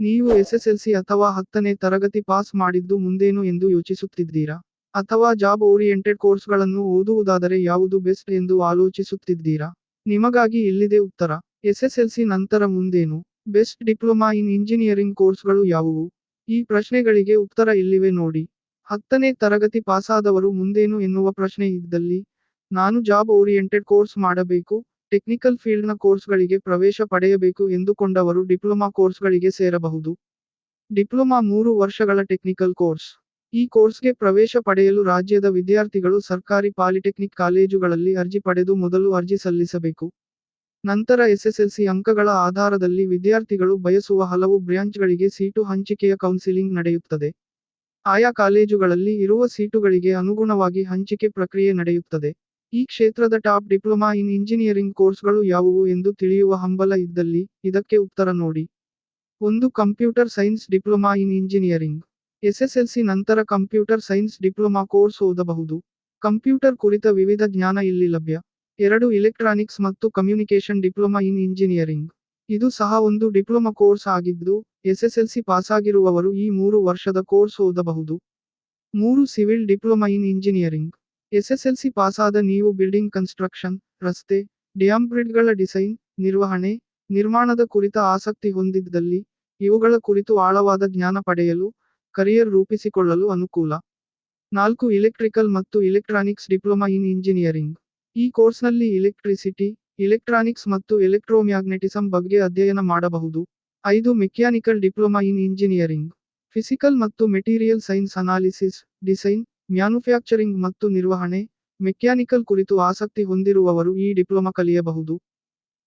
ನೀವು ಎಸ್ಎಸ್ಎಲ್ಸಿ ಅಥವಾ ಹತ್ತನೇ ತರಗತಿ ಪಾಸ್ ಮಾಡಿದ್ದು ಮುಂದೇನು ಎಂದು ಯೋಚಿಸುತ್ತಿದ್ದೀರಾ? ಅಥವಾ ಜಾಬ್ ಓರಿಯೆಂಟೆಡ್ ಕೋರ್ಸ್ಗಳನ್ನು ಓದುವುದಾದರೆ ಯಾವುದು ಬೆಸ್ಟ್ ಎಂದು ಆಲೋಚಿಸುತ್ತಿದ್ದೀರಾ? ನಿಮಗಾಗಿ ಇಲ್ಲಿದೆ ಉತ್ತರ. ಎಸ್ಎಸ್ಎಲ್ಸಿ ನಂತರ ಮುಂದೇನು? ಬೆಸ್ಟ್ ಡಿಪ್ಲೊಮಾ ಇನ್ ಇಂಜಿನಿಯರಿಂಗ್ ಕೋರ್ಸ್ಗಳು ಯಾವುವು? ಈ ಪ್ರಶ್ನೆಗಳಿಗೆ ಉತ್ತರ ಇಲ್ಲಿವೆ ನೋಡಿ. ಹತ್ತನೇ ತರಗತಿ ಪಾಸಾದವರು ಮುಂದೇನು ಎನ್ನುವ ಪ್ರಶ್ನೆ ಇದ್ದಲ್ಲಿ, ನಾನು ಜಾಬ್ ಓರಿಯೆಂಟೆಡ್ ಕೋರ್ಸ್ ಮಾಡಬೇಕು? ಟೆಕ್ನಿಕಲ್ ಫೀಲ್ಡ್ನ ಕೋರ್ಸ್ಗಳಿಗೆ ಪ್ರವೇಶ ಪಡೆಯಬೇಕು ಎಂದುಕೊಂಡವರು ಡಿಪ್ಲೊಮಾ ಕೋರ್ಸ್ಗಳಿಗೆ ಸೇರಬಹುದು. ಡಿಪ್ಲೊಮಾ ಮೂರು ವರ್ಷಗಳ ಟೆಕ್ನಿಕಲ್ ಕೋರ್ಸ್ ಈ ಕೋರ್ಸ್ಗೆ ಪ್ರವೇಶ ಪಡೆಯಲು ರಾಜ್ಯದ ವಿದ್ಯಾರ್ಥಿಗಳು ಸರ್ಕಾರಿ ಪಾಲಿಟೆಕ್ನಿಕ್ ಕಾಲೇಜುಗಳಲ್ಲಿ ಅರ್ಜಿ ಪಡೆದು ಮೊದಲು ಅರ್ಜಿ ಸಲ್ಲಿಸಬೇಕು. ನಂತರ ಎಸ್ಎಸ್ಎಲ್ಸಿ ಅಂಕಗಳ ಆಧಾರದಲ್ಲಿ ವಿದ್ಯಾರ್ಥಿಗಳು ಬಯಸುವ ಹಲವು ಬ್ರ್ಯಾಂಚ್ಗಳಿಗೆ ಸೀಟು ಹಂಚಿಕೆಯ ಕೌನ್ಸಿಲಿಂಗ್ ನಡೆಯುತ್ತದೆ. ಆಯಾ ಕಾಲೇಜುಗಳಲ್ಲಿ ಇರುವ ಸೀಟುಗಳಿಗೆ ಅನುಗುಣವಾಗಿ ಹಂಚಿಕೆ ಪ್ರಕ್ರಿಯೆ ನಡೆಯುತ್ತದೆ. ಈ ಕ್ಷೇತ್ರದ ಟಾಪ್ ಡಿಪ್ಲೊಮಾ ಇನ್ ಇಂಜಿನಿಯರಿಂಗ್ ಕೋರ್ಸ್ಗಳು ಯಾವುವು ಎಂದು ತಿಳಿಯುವ ಹಂಬಲ ಇದ್ದಲ್ಲಿ ಇದಕ್ಕೆ ಉತ್ತರ ನೋಡಿ. ಒಂದು computer science diploma in engineering. SSLC ನಂತರ ಕಂಪ್ಯೂಟರ್ ಸೈನ್ಸ್ ಡಿಪ್ಲೊಮಾ ಕೋರ್ಸ್ ಓದಬಹುದು. ಕಂಪ್ಯೂಟರ್ ಕುರಿತ ವಿವಿಧ ಜ್ಞಾನ ಇಲ್ಲಿ ಲಭ್ಯ. ಎರಡು ಇಲೆಕ್ಟ್ರಾನಿಕ್ಸ್ ಮತ್ತು ಕಮ್ಯುನಿಕೇಶನ್ ಡಿಪ್ಲೊಮಾ ಇನ್ ಇಂಜಿನಿಯರಿಂಗ್. ಇದು ಸಹ ಒಂದು ಡಿಪ್ಲೊಮಾ ಕೋರ್ಸ್ ಆಗಿದ್ದು, ಎಸ್ಎಸ್ಎಲ್ಸಿ ಪಾಸಾಗಿರುವವರು ಈ ಮೂರು ವರ್ಷದ ಕೋರ್ಸ್ ಓದಬಹುದು. ಮೂರು civil diploma in engineering. SSLC ಪಾಸಾದ ನೀವು ಬಿಲ್ಡಿಂಗ್ ಕನ್ಸ್ಟ್ರಕ್ಷನ್, ರಸ್ತೆ, ಡ್ಯಾಮ್ ಬ್ರಿಡ್ಗಳ ಡಿಸೈನ್, ನಿರ್ವಹಣೆ, ನಿರ್ಮಾಣದ ಕುರಿತ ಆಸಕ್ತಿ ಹೊಂದಿದ್ದಲ್ಲಿ ಇವುಗಳ ಕುರಿತು ಆಳವಾದ ಜ್ಞಾನ ಪಡೆಯಲು ಕರಿಯರ್ ರೂಪಿಸಿಕೊಳ್ಳಲು ಅನುಕೂಲ. ನಾಲ್ಕು ಇಲೆಕ್ಟ್ರಿಕಲ್ ಮತ್ತು ಇಲೆಕ್ಟ್ರಾನಿಕ್ಸ್ ಡಿಪ್ಲೊಮಾ ಇನ್ ಇಂಜಿನಿಯರಿಂಗ್. ಈ ಕೋರ್ಸ್ನಲ್ಲಿ ಇಲೆಕ್ಟ್ರಿಸಿಟಿ ಇಲೆಕ್ಟ್ರಾನಿಕ್ಸ್ ಮತ್ತು ಎಲೆಕ್ಟ್ರೋಮ್ಯಾಗ್ನೆಟಿಸಂ ಬಗ್ಗೆ ಅಧ್ಯಯನ ಮಾಡಬಹುದು. ಐದು, mechanical diploma in engineering. Physical ಮತ್ತು material science analysis, design manufacturing ಮತ್ತು ನಿರ್ವಹಣೆ, ಮೆಕ್ಯಾನಿಕಲ್ ಕುರಿತು ಆಸಕ್ತಿ ಹೊಂದಿರುವವರು ಈ ಡಿಪ್ಲೊಮಾ ಕಲಿಯಬಹುದು.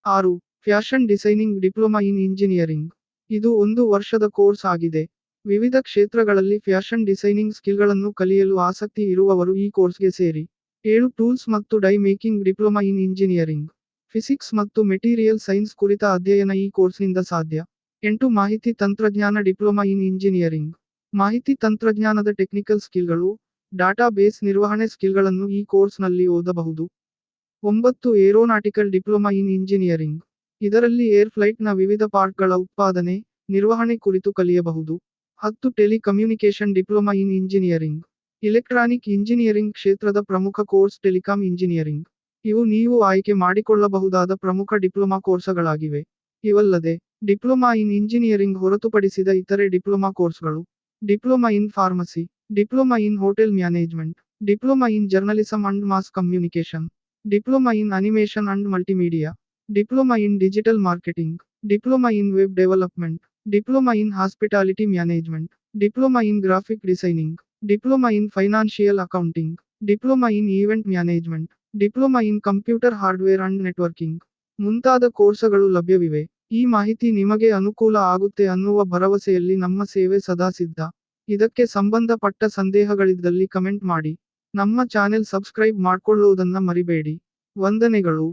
ಆರು, fashion designing diploma in engineering. ಇದು ಒಂದು ವರ್ಷದ ಕೋರ್ಸ್ ಆಗಿದೆ. ವಿವಿಧ ಕ್ಷೇತ್ರಗಳಲ್ಲಿ ಫ್ಯಾಷನ್ ಡಿಸೈನಿಂಗ್ ಸ್ಕಿಲ್ಗಳನ್ನು ಕಲಿಯಲು ಆಸಕ್ತಿ ಇರುವವರು ಈ ಕೋರ್ಸ್ಗೆ ಸೇರಿ. ಏಳು, ಟೂಲ್ಸ್ ಮತ್ತು die making diploma in engineering. Physics ಮತ್ತು ಮೆಟೀರಿಯಲ್ ಸೈನ್ಸ್ ಕುರಿತ ಅಧ್ಯಯನ ಈ ಕೋರ್ಸ್ನಿಂದ ಸಾಧ್ಯ. ಎಂಟು, ಮಾಹಿತಿ ತಂತ್ರಜ್ಞಾನ ಡಿಪ್ಲೊಮಾ ಇನ್ ಇಂಜಿನಿಯರಿಂಗ್. ಮಾಹಿತಿ ತಂತ್ರಜ್ಞಾನದ ಟೆಕ್ನಿಕಲ್ ಸ್ಕಿಲ್ಗಳು ಡಾಟಾ ಬೇಸ್ ನಿರ್ವಹಣೆ ಸ್ಕಿಲ್ಗಳನ್ನು ಈ ಕೋರ್ಸ್ನಲ್ಲಿ ಓದಬಹುದು. ಒಂಬತ್ತು ಏರೋನಾಟಿಕಲ್ ಡಿಪ್ಲೊಮಾ ಇನ್ ಇಂಜಿನಿಯರಿಂಗ್. ಇದರಲ್ಲಿ ಏರ್ ಫ್ಲೈಟ್ನ ವಿವಿಧ ಪಾರ್ಟ್ಗಳ ಉತ್ಪಾದನೆ, ನಿರ್ವಹಣೆ ಕುರಿತು ಕಲಿಯಬಹುದು. ಹತ್ತು telecommunication diploma in engineering. Electronic engineering ಕ್ಷೇತ್ರದ ಪ್ರಮುಖ ಕೋರ್ಸ್ ಟೆಲಿಕಾಂ ಇಂಜಿನಿಯರಿಂಗ್. ಇವು ನೀವು ಆಯ್ಕೆ ಮಾಡಿಕೊಳ್ಳಬಹುದಾದ ಪ್ರಮುಖ ಡಿಪ್ಲೊಮಾ ಕೋರ್ಸ್ಗಳಾಗಿವೆ. ಇವಲ್ಲದೆ, ಡಿಪ್ಲೊಮಾ ಇನ್ ಇಂಜಿನಿಯರಿಂಗ್ ಹೊರತುಪಡಿಸಿದ ಇತರೆ ಡಿಪ್ಲೊಮಾ ಕೋರ್ಸ್ಗಳು. Diploma in pharmacy. Diploma in hotel management diploma in journalism and mass communication diploma in animation and multimedia diploma in digital marketing diploma in web development diploma in hospitality management diploma in graphic designing diploma in financial accounting diploma in event management diploma in computer hardware and networking ಮುಂತಾದ ಕೋರ್ಸ್ಗಳು ಲಭ್ಯವಿವೆ ಈ ಮಾಹಿತಿ ನಿಮಗೆ ಅನುಕೂಲ ಆಗುತ್ತೆ ಅನ್ನುವ ಭರವಸೆಯಲ್ಲಿ ನಮ್ಮ ಸೇವೆ ಸದಾ ಸಿದ್ಧ ಇದಕ್ಕೆ ಸಂಬಂಧಪಟ್ಟ ಸಂದೇಹಗಳಿದ್ದಲ್ಲಿ ಕಮೆಂಟ್ ಮಾಡಿ. ನಮ್ಮ ಚಾನೆಲ್ ಸಬ್ಸ್ಕ್ರೈಬ್ ಮಾಡ್ಕೊಳ್ಳೋದನ್ನ ಮರಿಬೇಡಿ. ವಂದನೆಗಳು.